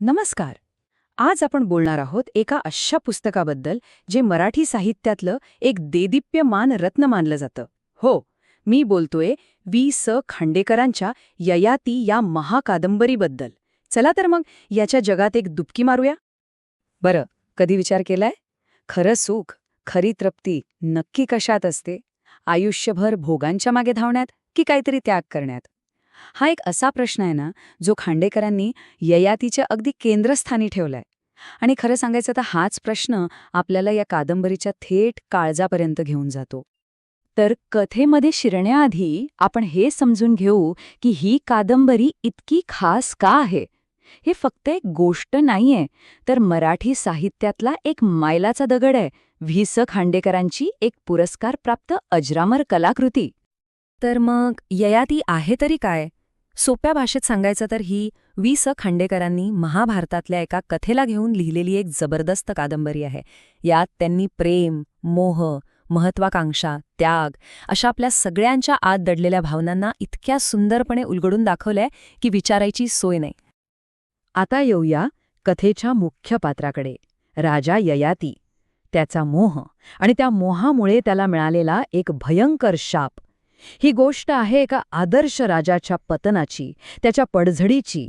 नमस्कार. आज आपण बोलणार आहोत एका अशा पुस्तकाबद्दल जे मराठी साहित्यातलं एक देदीप्यमान रत्न मानलं जातं. हो मी बोलतोय वी स. खांडेकरांच्या ययाती या महाकादंबरीबद्दल. चला तर मग याच्या जगात एक दुबकी मारूया. बरं कधी विचार केलाय? खरं सुख खरी तृप्ती नक्की कशात असते? आयुष्यभर भोगांच्या मागे धावण्यात की काहीतरी त्याग करण्यात? हा एक असा प्रश्न आहे ना जो खांडेकरांनी ययातीच्या अगदी केंद्रस्थानी ठेवलाय. आणि खरं सांगायचं तर हाच प्रश्न आपल्याला या कादंबरीच्या थेट काळजापर्यंत घेऊन जातो. तर कथेमध्ये शिरण्याआधी आपण हे समजून घेऊ की ही कादंबरी इतकी खास का आहे? हे फक्त एक गोष्ट नाहीये तर मराठी साहित्यातला एक मैलाचा दगड आहे व्ही स खांडेकरांची एक पुरस्कार प्राप्त अजरामर कलाकृती. तर मग ययाती आहे तरी काय? सोप्या भाषेत सांगायचं तर ही वी स. खांडेकरांनी महाभारतातल्या एका कथेला घेऊन लिहिलेली एक जबरदस्त कादंबरी आहे. यात त्यांनी प्रेम मोह महत्वाकांक्षा त्याग अशा आपल्या सगळ्यांच्या आत दडलेल्या भावनांना इतक्या सुंदरपणे उलगडून दाखवलंय की विचारायची सोय नाही. आता येऊया कथेच्या मुख्य पात्राकडे. राजा ययाती. त्याचा मोह आणि त्या मोहामुळे त्याला मिळालेला एक भयंकर शाप. ही गोष्ट आहे एका आदर्श राजाच्या पतनाची त्याच्या पडझडीची.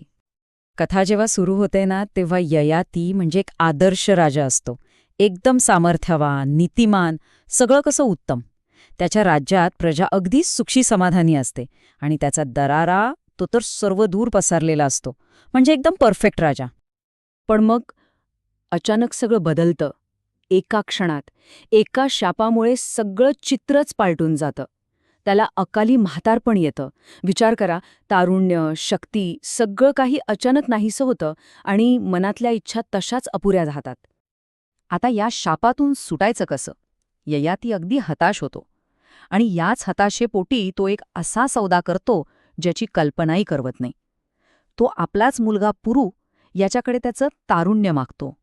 कथा जेव्हा सुरू होते ना तेव्हा ययाती म्हणजे एक आदर्श राजा असतो. एकदम सामर्थ्यवान नीतिमान सगळं कसं उत्तम. त्याच्या राज्यात प्रजा अगदी सुखी समाधानी असते आणि त्याचा दरारा तो तर सर्व दूर पसरलेला असतो. म्हणजे एकदम परफेक्ट राजा. पण मग अचानक सगळं बदलतं. एका क्षणात एका शापामुळे सगळं चित्रच पालटून जातं. त्याला अकाली म्हातारपण येतं. विचार करा तारुण्य शक्ती सगळं काही अचानक नाहीसं होतं आणि मनातल्या इच्छा तशाच अपुऱ्या राहतात. आता या शापातून सुटायचं कसं? ययाती अगदी हताश होतो. आणि याच हताशेपोटी तो एक असा सौदा करतो ज्याची कल्पनाही करवत नाही. तो आपलाच मुलगा पुरू याच्याकडे त्याचं तारुण्य मागतो.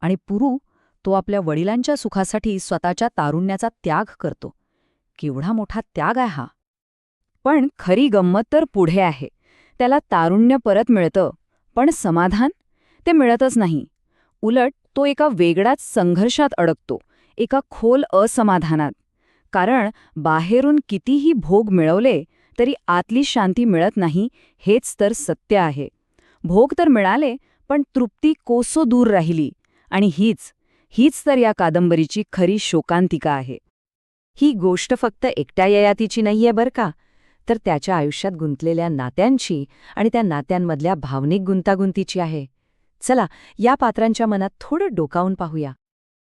आणि पुरू तो आपल्या वडिलांच्या सुखासाठी स्वतःच्या तारुण्याचा त्याग करतो. केवढा मोठा त्याग आहे हा. पण खरी गंमत तर पुढे आहे. त्याला तारुण्य परत मिळतं. पण समाधान? ते मिळतच नाही. उलट तो एका वेगळ्याच संघर्षात अडकतो. एका खोल असमाधानात. कारण बाहेरून कितीही भोग मिळवले तरी आतली शांती मिळत नाही हेच तर सत्य आहे. भोग तर मिळाले पण तृप्ती कोसो दूर राहिली. आणि हीच हीच तर या कादंबरीची खरी शोकांतिका आहे. ही गोष्ट फक्त एकट्या ययातीची नाहीये बरं का. तर त्याच्या आयुष्यात गुंतलेल्या नात्यांची आणि त्या नात्यांमधल्या भावनिक गुंतागुंतीची आहे. चला या पात्रांच्या मनात थोडं डोकावून पाहूया.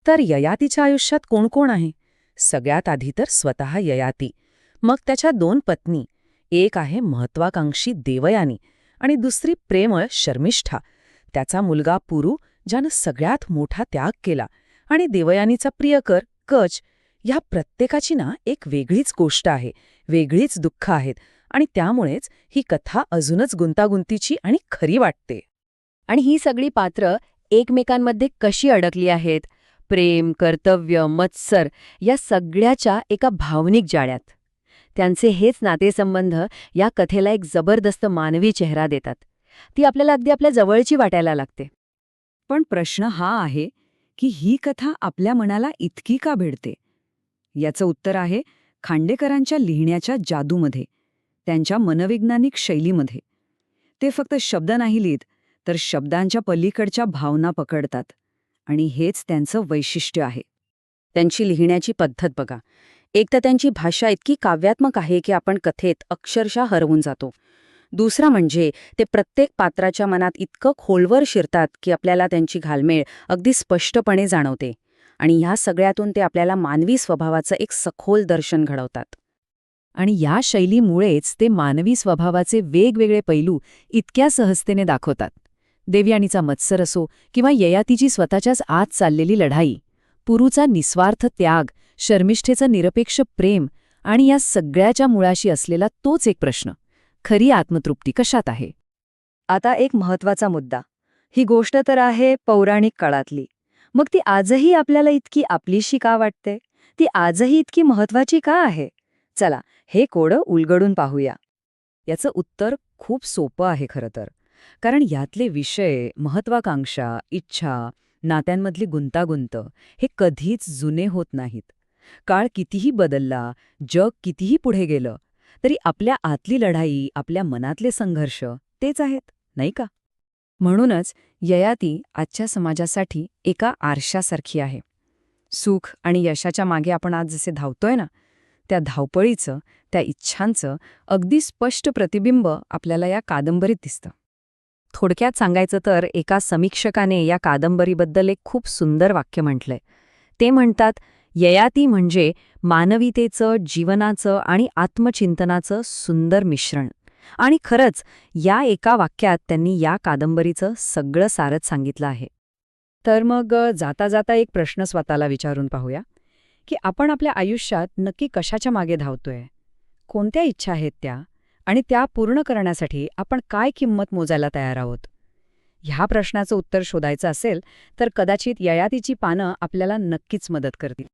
तर ययातीच्या आयुष्यात कोण कोण आहे? सगळ्यात आधी तर स्वतः ययाती. मग त्याच्या दोन पत्नी. एक आहे महत्वाकांक्षी देवयानी आणि दुसरी प्रेमळ शर्मिष्ठा. त्याचा मुलगा पुरू ज्यानं सगळ्यात मोठा त्याग केला. आणि देवयानीचा प्रियकर कच या प्रत्येकाची ना एक वेगळीच गोष्ट आहे वेगळीच दुःख आहेत आणि त्यामुळेच ही कथा अजूनच गुंतागुंतीची आणि खरी वाटते. आणि ही सगळी पात्र एकमेकांमध्ये कशी अडकली आहेत? प्रेम कर्तव्य मत्सर या सगळ्याच्या एका भावनिक जाळ्यात. त्यांचे हेच नातेसंबंध या कथेला एक जबरदस्त मानवी चेहरा देतात. ती आपल्याला अगदी आपल्या जवळची वाटायला लागते. पण प्रश्न हा आहे की ही कथा आपल्या मनाला इतकी का भिडते? याचं उत्तर आहे खांडेकरांच्या लिहिण्याच्या जादूमध्ये त्यांच्या मनवैज्ञानिक शैलीमध्ये. ते फक्त शब्द नाही लिहित तर शब्दांच्या पलीकडच्या भावना पकडतात. आणि हेच त्यांचं वैशिष्ट्य आहे. त्यांची लिहिण्याची पद्धत बघा. एक तर त्यांची भाषा इतकी काव्यात्मक आहे की आपण कथेत अक्षरशः हरवून जातो. दुसरा म्हणजे ते प्रत्येक पात्राच्या मनात इतकं खोलवर शिरतात की आपल्याला त्यांची घालमेळ अगदी स्पष्टपणे जाणवते. आणि ह्या सगळ्यातून ते आपल्याला मानवी स्वभावाचं एक सखोल दर्शन घडवतात. आणि या शैलीमुळेच ते मानवी स्वभावाचे वेगवेगळे पैलू इतक्या सहजतेने दाखवतात. देवयानीचा मत्सर असो किंवा ययातीची स्वतःच्याच आत चाललेली लढाई पुरूचा निस्वार्थ त्याग शर्मिष्ठेचं निरपेक्ष प्रेम आणि या सगळ्याच्या मुळाशी असलेला तोच एक प्रश्न खरी आत्मतृप्ती कशात आहे? आता एक महत्त्वाचा मुद्दा. ही गोष्ट तर आहे पौराणिक काळातली. मग ती आजही आपल्याला इतकी आपलीशी का वाटते? ती आजही इतकी महत्वाची का आहे? चला हे कोडं उलगडून पाहूया. याचं उत्तर खूप सोपं आहे खरं तर. कारण यातले विषय महत्वाकांक्षा इच्छा नात्यांमधली गुंतागुंत हे कधीच जुने होत नाहीत. काळ कितीही बदलला जग कितीही पुढे गेलं तरी आपल्या आतली लढाई आपल्या मनातले संघर्ष तेच आहेत नाही का? म्हणूनच ययाती आजच्या समाजासाठी एका आरशासारखी आहे. सुख आणि यशाच्या मागे आपण आज जसे धावतोय ना त्या धावपळीचं त्या इच्छांचं अगदी स्पष्ट प्रतिबिंब आपल्याला या कादंबरीत दिसतं. थोडक्यात सांगायचं तर एका समीक्षकाने या कादंबरीबद्दल एक खूप सुंदर वाक्य म्हटलंय. ते म्हणतात ययाती म्हणजे मानवीतेचं जीवनाचं आणि आत्मचिंतनाचं सुंदर मिश्रण. आणि खरंच या एका वाक्यात त्यांनी या कादंबरीचं सगळं सारच सांगितलं आहे. तर मग जाता जाता एक प्रश्न स्वतःला विचारून पाहूया की आपण आपल्या आयुष्यात नक्की कशाच्या मागे धावतोय? कोणत्या इच्छा आहेत त्या? आणि त्या पूर्ण करण्यासाठी आपण काय किंमत मोजायला तयार आहोत? ह्या प्रश्नाचं उत्तर शोधायचं असेल तर कदाचित ययातीची पानं आपल्याला नक्कीच मदत करतील.